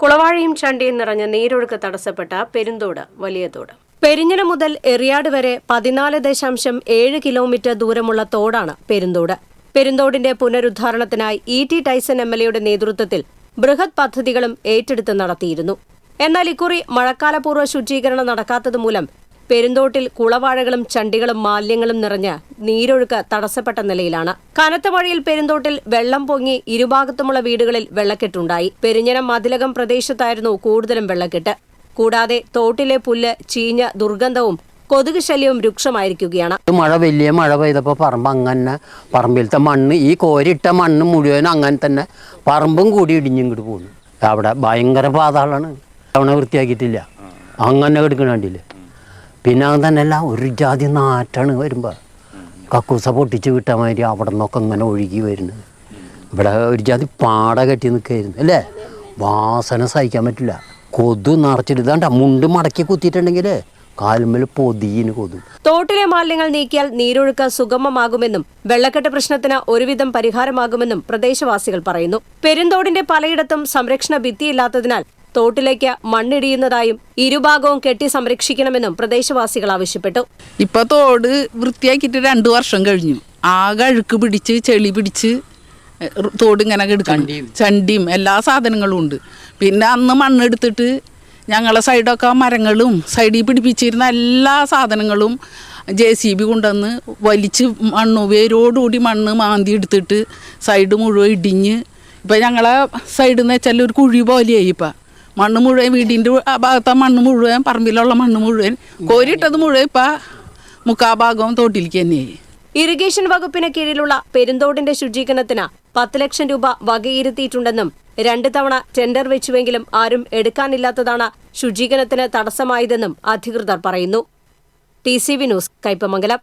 കുളവാഴയും ചണ്ടിയും നിറഞ്ഞ നീരൊഴുക്ക് തടസ്സപ്പെട്ട പെരുന്തോട് വലിയ തോട്. പെരിഞ്ഞന മുതൽ എറിയാട് വരെ പതിനാല് ദശാംശം ഏഴ് കിലോമീറ്റർ ദൂരമുള്ള തോടാണ് പെരുന്തോട്. പെരുന്തോടിന്റെ പുനരുദ്ധാരണത്തിനായി E T Tyson M L എയുടെ നേതൃത്വത്തിൽ ബൃഹത് പദ്ധതികളും ഏറ്റെടുത്ത് നടത്തിയിരുന്നു. എന്നാൽ ഇക്കുറി മഴക്കാലപൂർവ ശുചീകരണം നടക്കാത്തതുമൂലം പെരുന്തോട്ടിൽ കുളവാഴകളും ചണ്ടികളും മാലിന്യങ്ങളും നിറഞ്ഞ് നീരൊഴുക്ക് തടസ്സപ്പെട്ട നിലയിലാണ്. കനത്ത മഴയിൽ പെരുന്തോട്ടിൽ വെള്ളം പൊങ്ങി ഇരുഭാഗത്തുമുള്ള വീടുകളിൽ വെള്ളക്കെട്ടുണ്ടായി. പെരിഞ്ഞനം മതിലകം പ്രദേശത്തായിരുന്നു കൂടുതലും വെള്ളക്കെട്ട്. കൂടാതെ തോട്ടിലെ പുല്ല് ചീഞ്ഞ ദുർഗന്ധവും കൊതുക് ശല്യവും രൂക്ഷമായിരിക്കുകയാണ്. മഴ വലിയ മഴ പെയ്തപ്പോൾ പറമ്പ് അങ്ങനെ പറമ്പിലത്തെ മണ്ണ് ഈ കോരിട്ട മണ്ണ് മുഴുവൻ അങ്ങനെ തന്നെ പറമ്പും കൂടി ഇടിഞ്ഞിങ്ങോട്ട് പോകുന്നു അവിടെ ഭയങ്കര പാതാളാണ്. തവണ വൃത്തിയാക്കിയിട്ടില്ല. അങ്ങനെ എടുക്കണ കണ്ടില്ലേ? പിന്നെ അത് തന്നെയല്ല ഒരു ജാതി നാറ്റാണ് വരുമ്പോൾ കക്കൂസ പൊട്ടിച്ച് കിട്ടാൻ മാതിരി അവിടെ നിന്നൊക്കെ ഇങ്ങനെ ഒഴുകി വരുന്നത് ഇവിടെ ഒരു ജാതി പാട കെട്ടി നിൽക്കായിരുന്നു അല്ലേ? വാസന സഹിക്കാൻ പറ്റില്ല. കൊതു നിറച്ചിട്ട് ഇതാണ്ട മുണ്ട് മടക്കി കുത്തിയിട്ടുണ്ടെങ്കിൽ കൊതു. തോട്ടിലെ മാലിന്യങ്ങൾ നീക്കിയാൽ നീരൊഴുക്ക് സുഗമമാകുമെന്നും വെള്ളക്കെട്ട് പ്രശ്നത്തിന് ഒരുവിധം പരിഹാരമാകുമെന്നും പ്രദേശവാസികൾ പറയുന്നു. പെരുന്തോടിന്റെ പലയിടത്തും സംരക്ഷണ ഭിത്തിയില്ലാത്തതിനാൽ തോട്ടിലേക്ക് മണ്ണിടിയുന്നതായും ഇരുഭാഗവും കെട്ടി സംരക്ഷിക്കണമെന്നും പ്രദേശവാസികൾ ആവശ്യപ്പെട്ടു. ഇപ്പൊ തോട് വൃത്തിയാക്കിയിട്ട് രണ്ടു വർഷം കഴിഞ്ഞു. ആകെ അഴുക്ക് പിടിച്ച് ചെളി പിടിച്ച് തോട് ഇങ്ങനെ കിടക്കണം ചണ്ടിയും. എല്ലാ സാധനങ്ങളും ഉണ്ട്. പിന്നെ അന്ന് മണ്ണെടുത്തിട്ട് ഞങ്ങളെ സൈഡൊക്കെ മരങ്ങളും സൈഡിൽ പിടിപ്പിച്ചിരുന്ന എല്ലാ സാധനങ്ങളും ജെ സി ബി കൊണ്ടുവന്ന് വലിച്ച് മണ്ണ് വേരോടുകൂടി മണ്ണ് മാന്തി എടുത്തിട്ട് സൈഡ് മുഴുവൻ ഇടിഞ്ഞ്. ഇപ്പം ഞങ്ങളെ സൈഡിൽ നിന്ന് വെച്ചാൽ ഒരു കുഴി പോലെയായി ഇപ്പം. മണ്ണ് മുഴുവൻ വീടിന്റെ ആ ഭാഗത്തെ മണ്ണ് മുഴുവൻ പറമ്പിലുള്ള മണ്ണ് മുഴുവൻ. കോരിയിട്ടത് മുഴുവൻ ഇപ്പം മുക്കാ ഭാഗവും തോട്ടിലേക്ക് തന്നെയായി ഇറിഗേഷൻ വകുപ്പിന് കീഴിലുള്ള പെരുന്തോടിന്റെ ശുചീകരണത്തിന് പത്ത് ലക്ഷം രൂപ വകയിരുത്തിയിട്ടുണ്ടെന്നും രണ്ട് തവണ ടെൻഡർ വെച്ചുവെങ്കിലും ആരും എടുക്കാനില്ലാത്തതാണ് ശുചീകരണത്തിന് തടസ്സമായതെന്നും അധികൃതർ പറയുന്നു. T C V news Kaipamangalam.